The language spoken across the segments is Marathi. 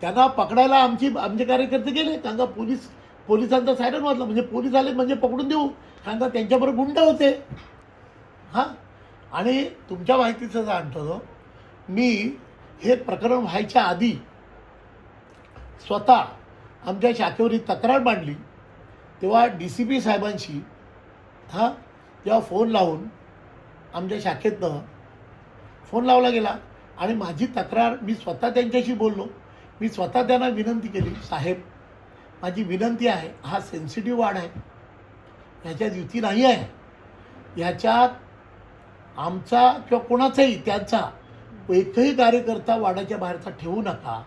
त्यांना पकडायला आमची आमचे कार्यकर्ते गेले. त्यांना पोलीस पोलिसांचा सायरन वाजला. म्हणजे पोलीस आले म्हणजे पकडून देऊ. कारण त्यांच्याबरोबर गुंड होते. हां? आणि तुमच्या माहितीचं सांगतो मी हे प्रकरण व्हायच्या आधी स्वतः आमच्या शाखेवर ही तक्रार मांडली. तेव्हा डी सी पी साहेबांशी हां? तेव्हा फोन लावून आमच्या शाखेतनं फोन लावला गेला. आणि माझी तक्रार मी स्वतः त्यांच्याशी बोललो. मी स्वतः त्यांना विनंती केली साहेब माझी विनंती आहे हा सेन्सिटिव्ह वाढ आहे. ह्याच्यात युती नाही आहे. ह्याच्यात आमचा किंवा कोणाचाही त्यांचा एकही कार्यकर्ता वाडाच्या बाहेरचा ठेवू नका.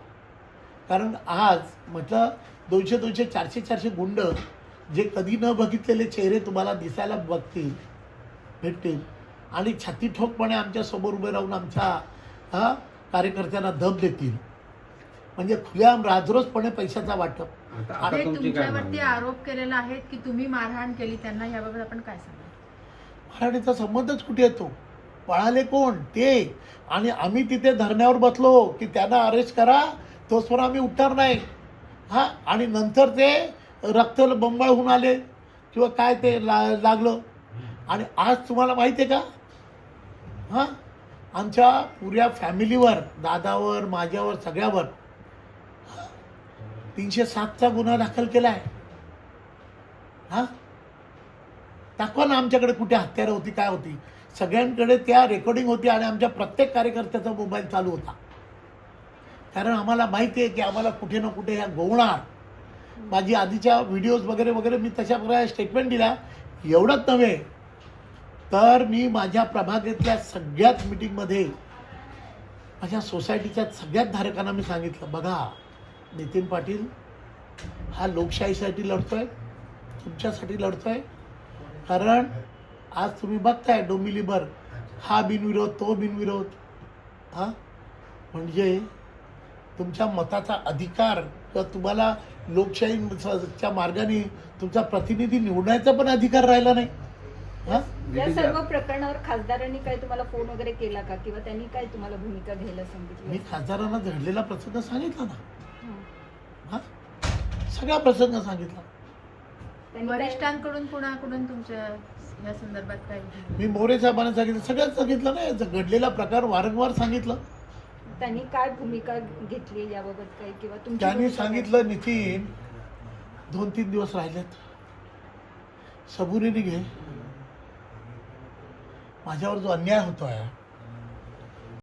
कारण आज म्हटलं दोनशे दोनशे चारशे चारशे गुंड जे कधी न बघितलेले चेहरे तुम्हाला दिसायला बघतील भेटतील आणि छाती ठोकपणे आमच्यासमोर उभे राहून आमच्या कार्यकर्त्यांना दब देतील. म्हणजे खुल्याम राजरोजपणे पैशाचा वाटप. आता आता आता ते तुमची काय तुमच्यावरती मागणी? आरोप केलेला आहे की तुम्ही मारहाण केली त्यांना याबाबत आपण काय सांगाल? मराठीचा संबंधच कुठे येतो? पळाले कोण? ते. आणि आम्ही तिथे धरण्यावर बसलो की त्यांना अरेस्ट करा तोचवर आम्ही उठणार नाही. हां आणि नंतर ते रक्त बंबाळ होऊन आले किंवा काय ते ला लागलं. आणि आज तुम्हाला माहिती आहे का? हां? आमच्या पुऱ्या फॅमिलीवर दादावर माझ्यावर सगळ्यावर तीनशे सातचा गुन्हा दाखल केला आहे हां? दाखवा ना आमच्याकडे कुठे हत्यारं होती काय होती. सगळ्यांकडे त्या रेकॉर्डिंग होती आणि आमच्या प्रत्येक कार्यकर्त्याचा मोबाईल चालू होता. कारण आम्हाला माहिती आहे की आम्हाला कुठे ना कुठे ह्या गोवणार माझी आधीच्या व्हिडिओज वगैरे वगैरे मी तशा प्रकारे स्टेटमेंट दिला एवढंच नव्हे तर मी माझ्या प्रभागातल्या सगळ्याच मिटिंगमध्ये माझ्या सोसायटीच्या सगळ्याच धारकांना मी सांगितलं बघा नितीन पाटील हा लोकशाहीसाठी लढतोय तुमच्यासाठी लढतोय. कारण आज तुम्ही बघताय डोंबिवलीभर हा बिनविरोध तो बिनविरोध. हां? म्हणजे तुमच्या मताचा अधिकार किंवा तुम्हाला लोकशाहीच्या मार्गाने तुमचा प्रतिनिधी निवडण्याचा पण अधिकार राहिला नाही. हां? या सर्व प्रकरणावर खासदारांनी काय तुम्हाला फोन वगैरे केला का? किंवा त्यांनी काय तुम्हाला भूमिका घ्यायला मी सांगितलं खासदारांना घडलेला प्रसंग सांगितला ना. सगळा प्रसंग सांगितला. वरिष्ठांकडून कुणाकडून तुमच्या या संदर्भात काय मी मोरे साहेबांना सांगितलं सगळ्यात सांगितलं नाही घडलेला प्रकार वारंवार सांगितलं. त्यांनी काय भूमिका घेतली याबाबत काय किंवा तुमची त्यांनी भूमिका? सांगितलं नितीन दोन तीन दिवस राहिलेत. सबुरीने घे. माझ्यावर जो अन्याय होतो आहे